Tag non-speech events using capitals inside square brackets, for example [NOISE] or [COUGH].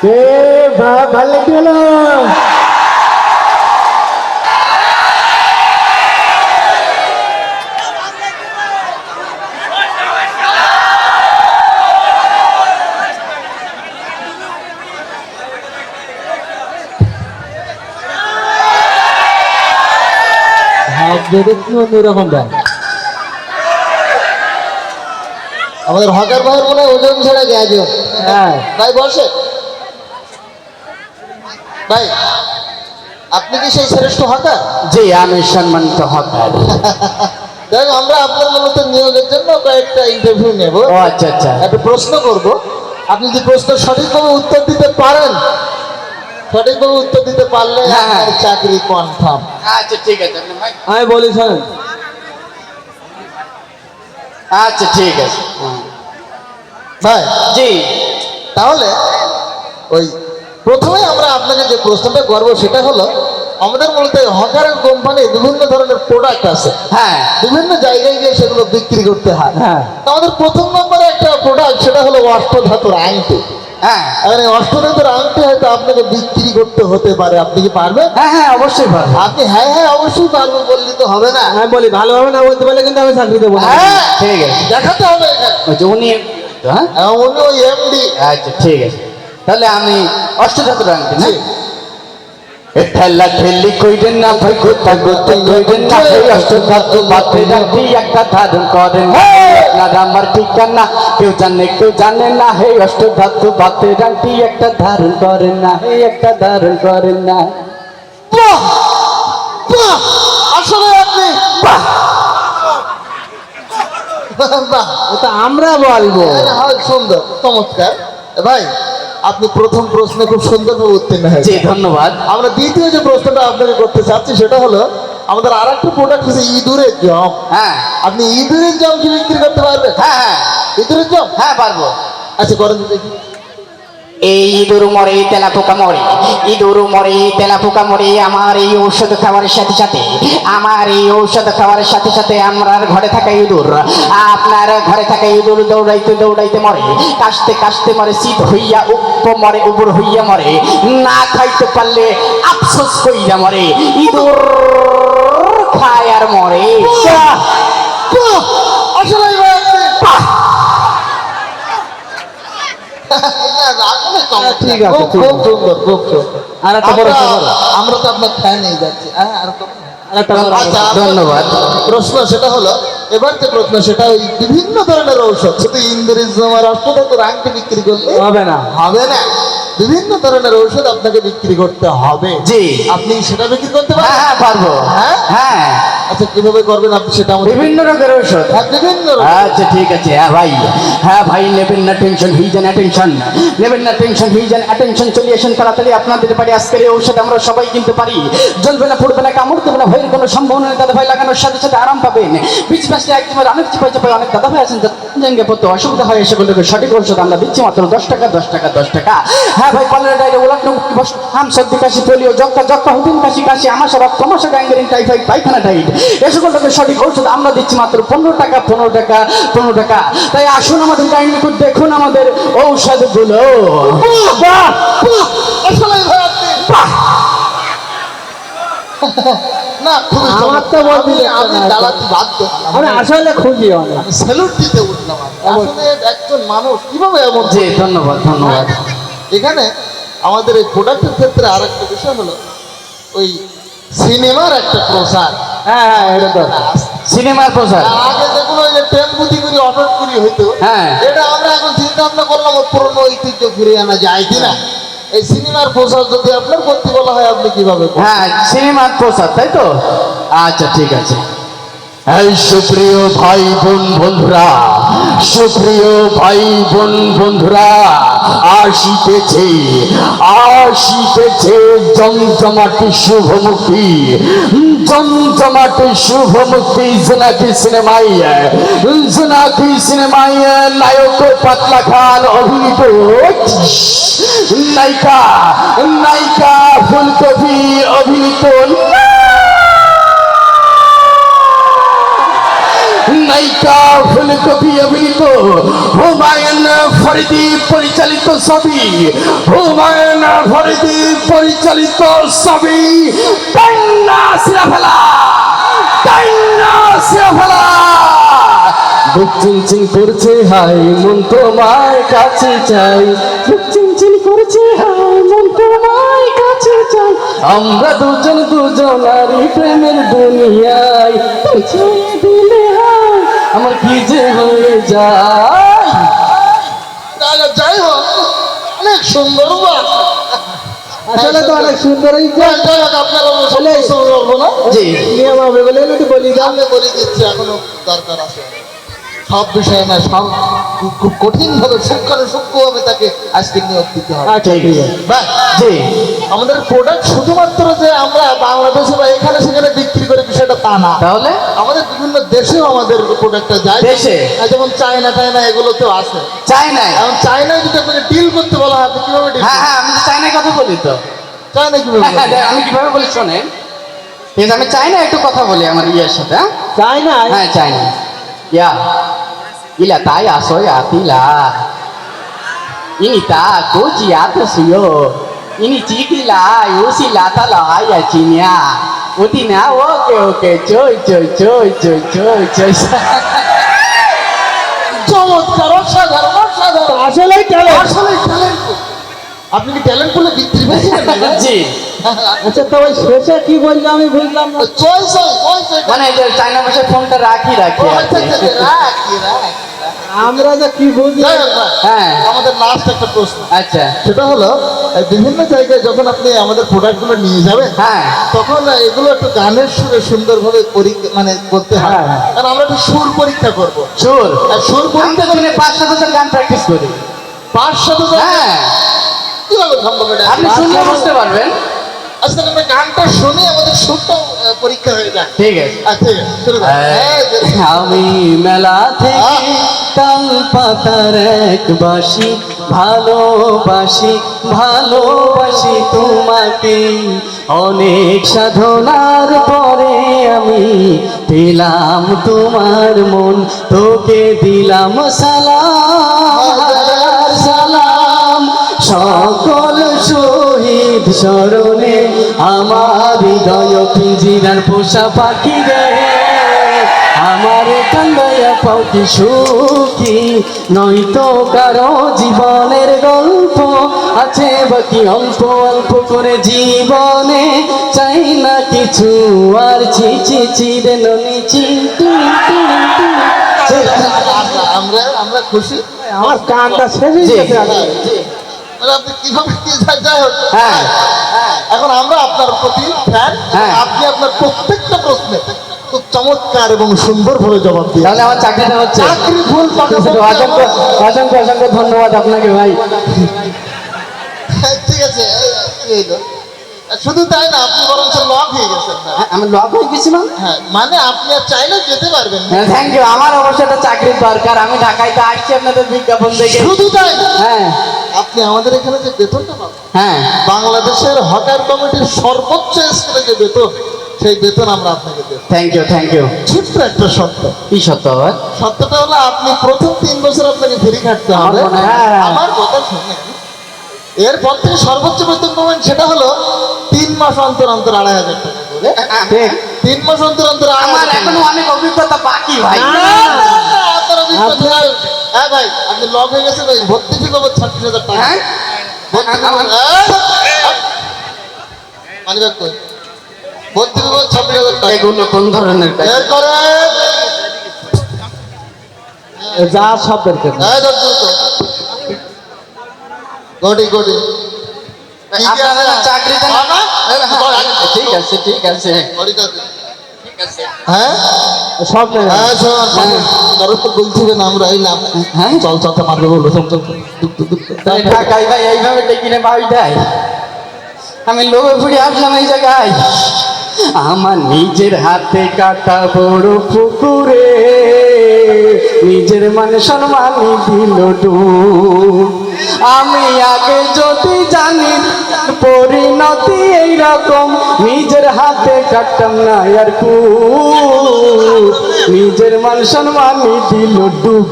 এ ভালো হলো আমাদের হকার ভাইয়ের মনে হয় ওজন ছেড়ে গেছে হ্যাঁ। ভাই বসে। ভাই আপনি কি সেই শ্রেষ্ঠ হকার? জি আমি সম্মানিত হকার। [LAUGHS] দেখ আমরা আপনার মূলত নিয়োগের জন্য কয়েকটা ইন্টারভিউ নেব। ও আচ্ছা আচ্ছা। একটা প্রশ্ন করব। আপনি যদি প্রশ্ন সঠিকভাবে উত্তর দিতে পারেন সঠিকভাবে উত্তর দিতে পারলে হ্যাঁ, হ্যাঁ। আপনার চাকরি কনফার্ম আচ্ছা ঠিক আছে আমি বলি শোনেন আচ্ছা ঠিক আছে। ভাই জি। তাহলে ওই প্রথমে আমরা আপনাকে যে প্রশ্নটা করব সেটা হলো আমাদের বলতে হকারের কোম্পানি বিভিন্ন ধরনের প্রোডাক্ট আছে। হ্যাঁ। বিভিন্ন জায়গায় গিয়ে সেগুলো বিক্রি করতে হয়। হ্যাঁ। আমাদের প্রথম নম্বরে একটা প্রোডাক্ট সেটা হলো অষ্টধাতুর আংটি। হ্যাঁ। এবার অষ্টধাতুর আংটি হয়তো আপনাকে বিক্রি করতে হতে পারে। আপনি কি পারবেন? হ্যাঁ হ্যাঁ অবশ্যই পারব। আপনি হ্যাঁ হ্যাঁ অবশ্যই পারব বললে তো হবে না। আমি বলি ভালোভাবে না বলতে পারলে কিন্তু আমি চাকরি দেবো হ্যাঁ ঠিক আছে। দেখাতে হবে উনি হ্যাঁ? হ্যাঁ, উনি ওই এমডি আচ্ছা ঠিক আছে। তাহলে আমি অষ্টধাতুর আংটি না? কইরেন ভাই গোতা গোতে কইরেন না অষ্টধাতু বাতে রাখি একটা ধারণ করেন। না আপনার আমার ঠিকানা কেউ জানে কেউ জানে না। হে অষ্টধাতু বাতে রাখি একটা ধারণ করেন না। হে একটা ধারণ করেন না। বাহ! বাহ! আসলে আপনি বাহ! বাহ! ওটা আমরা বলব। হয় সুন্দর চমৎকার। ভাই আপনি প্রথম প্রশ্নে খুব সুন্দরভাবে উত্তীর্ণ হয়েছে ধন্যবাদ। আমরা দ্বিতীয় যে প্রশ্নটা আপনাকে করতে চাচ্ছি সেটা হলো আমাদের আর একটা প্রোডাক্ট হচ্ছে ইঁদুরের জম। হ্যাঁ। আপনি ইঁদুরের জম কি বিক্রি করতে পারবেন? হ্যাঁ হ্যাঁ। ইঁদুরের জম? হ্যাঁ পারব। আচ্ছা করেন দেখি। এই ইঁদুর মরে তেলা পোকা মরে ইঁদুর মরে তেলা পোকা মরে আমার এই ঔষধ খাওয়ার সাথে সাথে আমার এই ঔষধ খাওয়ার সাথে সাথে আমার ঘরে থাকা ইঁদুর আপনার ঘরে থাকা ইঁদুর দৌড়াইতে দৌড়াইতে মরে কাশতে কাশতে মরে শীত হইয়া উপ মরে উপর হইয়া মরে না খাইতে পারলে আফসোস হইয়া মরে ইঁদুর খায় আর মরে! আসলে ঠিক আছে, খুব- ঠিক খুব সুন্দর খুব সুন্দর। আর একটা প্রশ্ন আমরা- তো আপনার হয়ে যাচ্ছি। হ্যাঁ আর। আচ্ছা, আপনার ধন্যবাদ। প্রশ্ন সেটা হলো এবার যে প্রশ্ন সেটা ওই বিভিন্ন ধরনের ঔষধ শুধু ইন্দোরিজম আর তো আংটি বিক্রি করলে হবে না। হবে না। বিভিন্ন ধরনের ঔষধ আপনাকে বিক্রি করতে হবে। জি। আপনি সেটা বিক্রি করতে হ্যাঁ পারেন হ্যাঁ পারব। হ্যাঁ? হ্যাঁ। আচ্ছা কীভাবে করবেন আপনি সেটা আমাদের বিভিন্ন রোগের ঔষধ। হ্যাঁ, বিভিন্ন আচ্ছা ঠিক আছে। হ্যাঁ ভাই। হ্যাঁ ভাই নেবেন না টেনশন হিজেন অ্যাটেনশন নেবেন না টেনশন হিজেন অ্যাটেনশন চলে আসেন তাড়াতাড়ি আপনাদের বাড়ি। আজকের এই ঔষধ আমরা সবাই কিনতে পারি। জ্বলবে না পড়বে না কামড় দেবে না ভয়ের কোনো সম্ভাবনা নেই। দাদা ভাই লাগানোর সাথে সাথে আরাম পাবেন। বিচ পাশে একদম অনেক চিপাই চাপাই অনেক দাদা ভাই আছেন। জেঙ্গে পড়তে অসুবিধা হয় সেগুলোকে সঠিক ঔষধ আমরা দিচ্ছি মাত্র দশ টাকা দশ টাকা দশ টাকা। হ্যাঁ ভাই কলেরা ডাইরে বস হাম সর্দি কাশি পোলিও যক্কা যক্কা হুদিন কাশি কাশি আমাশা রক্ত মশা গ্যাঙ্গেরিন টাইফয়েড পায়খানা টাইড এ সকলটাকে সঠিক ঔষধ আমরা দিচ্ছি মাত্র পনেরো টাকা পনেরো টাকা পনেরো টাকা। তাই আসুন আমাদের ডাইনি একটু দেখুন আমাদের ঔষধগুলো। বাহ! বাহ! [LAUGHS] না খুবই আমার তো বলতে আমি-। দাঁড়াতে বাধ্য। আমি আসলে খুশি আমি স্যালুট দিতে উঠলাম। আসলে একজন মানুষ কীভাবে এমন জি ধন্যবাদ ধন্যবাদ। এখানে আমাদের এই প্রোডাক্টের ক্ষেত্রে আর একটা বিষয় হলো ওই সিনেমার একটা প্রসার। হ্যাঁ হ্যাঁ এটা তো। সিনেমার প্রচার আগে যেগুলো ওই যে টেম্পুতি করি অটো করি হইতো। হ্যাঁ। এটা আমরা এখন চিন্তা ভাবনা করলাম পুরনো ঐতিহ্য ফিরে আনা যায় কিনা? এই সিনেমার প্রচার যদি আপনার করতে বলা হয় আপনি কীভাবে হ্যাঁ সিনেমার প্রচার তাই তো? আচ্ছা ঠিক আছে। এই সুপ্রিয় ভাই বোন বন্ধুরা সুপ্রিয় ভাই বোন বন্ধুরা আসিতেছে আসিতেছে জমজমাটি শুভমুখী জমজমাটি শুভমুখী জোনাকি সিনেমাই জোনাকি সিনেমাই নায়ক পাতলা খান অভিনীত, নায়িকা নায়িকা ফুলকপি অভিনীত নায়িকা ফুলকপি অভিনীত হুমায়ুন ফরিদি পরিচালিত ছবি। হুমায়ুন ফরিদি পরিচালিত ছবি কান্না সিরাফেলা কান্না সিরাফেলা বুক চিনচিন করছে, হাই, মন তোমার কাছে চাই। বুক চিনচিন করছে, হাই, মন তোমার কাছে চাই। আমরা দুজন দুজনারই প্রেমের দুনিয়ায় দিলে, হাই। আমার কি যে হয়ে যায়। যাই হোক অনেক সুন্দর আসলে তো অনেক সুন্দর আপনারা বলে একটু বলি দাও আমি বলে দিচ্ছি এখনও দরকার আছে। সব বিষয়ে না সব খুব- খুব কঠিন ভাবে সূক্ষ্ম সূক্ষ্মভাবে তাকে আজকে নিয়োগ দিতে হবে। আচ্ছা ঠিক আছে। জি। আমাদের প্রোডাক্ট শুধুমাত্র যে আমরা বাংলাদেশে বা এখানে সেখানে বিক্রি করে বিষয়টা তা না। তাহলে? আমাদের বিভিন্ন দেশেও আমাদের প্রোডাক্টটা যায়। দেশে? যেমন চায়না টায়না এগুলোতেও আছে। চায়নায়? এখন চায়নায় যদি আপনাকে ডিল করতে বলা হয় কীভাবে ডিল হ্যাঁ হ্যাঁ আমি না কথা বলি তো। চায়না কীভাবে হ্যাঁ? আমি কীভাবে বলি শোনেন। আমি চাই না একটু কথা বলি আমার ইয়ের সাথে হ্যাঁ? না হ্যাঁ চাই না ইয়া ইলা তাই আসো আতিলা ini tak koji atas yo ini cikila usi lata la ta la ya cinya utina oke oke coy coy coy coy coy coy চমৎকার অসাধারণ অসাধারণ আসলেই ট্যালেন্ট আসলে ট্যালেন্ট আপনি কি ট্যালেন্ট বলে বিক্রি পেয়েছিলেন জি আচ্ছা তো ওই শেষে কি বলল আমি বুঝলাম না। মানে যে চাইনা ভাষায় ফোনটা রাখি রাখি আচ্ছা। আচ্ছা, রাখ, রাখ, রাখ। আমরা যে কি বুঝি। হ্যাঁ। আমাদের লাস্ট একটা প্রশ্ন। আচ্ছা। সেটা হলো বিভিন্ন জায়গায় যখন আপনি আমাদের প্রোডাক্টগুলো নিয়ে যাবেন হ্যাঁ। তখন এগুলো একটু গানের সুরে সুন্দরভাবে পরীক্ষা মানে করতে হয়। হ্যাঁ, হ্যাঁ। কারণ আমরা একটু সুর পরীক্ষা করব। সুর। আর সুর পরীক্ষা দিনে পাঁচ সাত হাজার গান প্র্যাকটিস করি। পাঁচ সাত হ্যাঁ। কীভাবে সম্ভব এটা? আপনি শুনলে বুঝতে পারবেন। আজকে আমরা গানটা শুনে আমাদের সুরটা পরীক্ষা হয়ে যায় ঠিক আছে। আচ্ছা ঠিক আছে শুরু করো। এই যে, আমি মেলা থেকে তাল পাতার এক বাসি ভালোবাসি ভালোবাসি তোমাকে। অনেক সাধনার পরে আমি পেলাম তোমার মন তোকে দিলাম সালাম। সালাম। সকল শহীদ স্মরণে আমার হৃদয় পিঞ্জিরার পোষা পাখি রে। আমার কান্দাইয়া পাখি সুখী নয়তো কারও জীবনের গল্প আছে বাকি অল্প অল্প করে জীবনে? চাই না কিছু আর ছি ছি ছি রে ননি চি টি, টি, টি, টি। আমরা আমরা খুশি। আমার কানটা শেষ হয়ে গেছে। আপনি কীভাবে কি যাই- যাই হোক হ্যাঁ। এখন আমরা আপনার প্রতি ফ্যান হ্যাঁ। আপনি আপনার প্রত্যেকটা প্রশ্নে খুব চমৎকার এবং সুন্দরভাবে জবাব দিয়ে তাহলে আমার চাকরিটা হচ্ছে। চাকরি পাকা অসংখ্য অসংখ্য অসংখ্য ধন্যবাদ আপনাকে ভাই। হ্যাঁ, ঠিক আছে এই, শুধু তাই না আপনি বরঞ্চ লক হয়ে গেছেন হ্যাঁ, আমি লক হয়ে গেছিলাম হ্যাঁ মানে আপনি আর চাইলেও যেতে পারবেন হ্যাঁ থ্যাংক ইউ আমার অবশ্যই একটা চাকরির দরকার। আমি ঢাকায় তো আসছি আপনাদের বিজ্ঞাপন দেখে। শুধু তাই? না হ্যাঁ। আপনি আমাদের এখানে যে বেতনটা পাবেন হ্যাঁ। বাংলাদেশের হকার কমিটির সর্বোচ্চ স্তরে যে বেতন সেই বেতন আমরা আপনাকে দেব। থ্যাংক ইউ থ্যাংক ইউ ছোট্ট একটা শর্ত। কি সত্য আবার? সত্যটা হলো আপনি প্রথম তিন বছর আপনাকে ফ্রি খাটতে হবে। আমার মনে হয়- আমার কথা শুনে এরপর থেকে সর্বোচ্চ বেতন পাবেন সেটা হলো তিন মাস অন্তর অন্তর আড়াই হাজার টাকা করে। তিন মাস অন্তর অন্তর আড়াই আমার। এখনও অনেক অভিজ্ঞতা বাকি ভাই। আপনার অভিজ্ঞতা। হ্যাঁ ভাই আপনি লক হয়ে গেছেন ওই ভর্তি ফি পাবো ছাব্বিশ হাজার টাকা। হ্যাঁ? আমার- মানিব্যাগ কই? ভর্তি ফি পাবো ছাব্বিশ হাজার টাকা। এগুলো কোন ধরনের? বের করে যা সব বের করে। এই ধর দ্রুত। গডি গডি ঠিক আছে? হ্যাঁ? হ্যাঁ, ঠিক আছে ঠিক আছে। হ্যাঁ? সব হ্যাঁ শোন কারও তো বলছি না আমরা এলাম হ্যাঁ। চল চল তো মারবে বলো চল চল। ঢাকায় ভাই এইভাবে ডেকিনে ভাই দেয় আমি লোভে ফুড়ে আসলাম এই জায়গায়। আমার নিজের হাতে কাটা বড় পুকুরে নিজের মানে সম্মানই দিল আমি আগে যদি জানি পরিণতি এইরকম নিজের হাতে কাটতাম না আর কু নিজের মান সম্মানই দিল ডুব।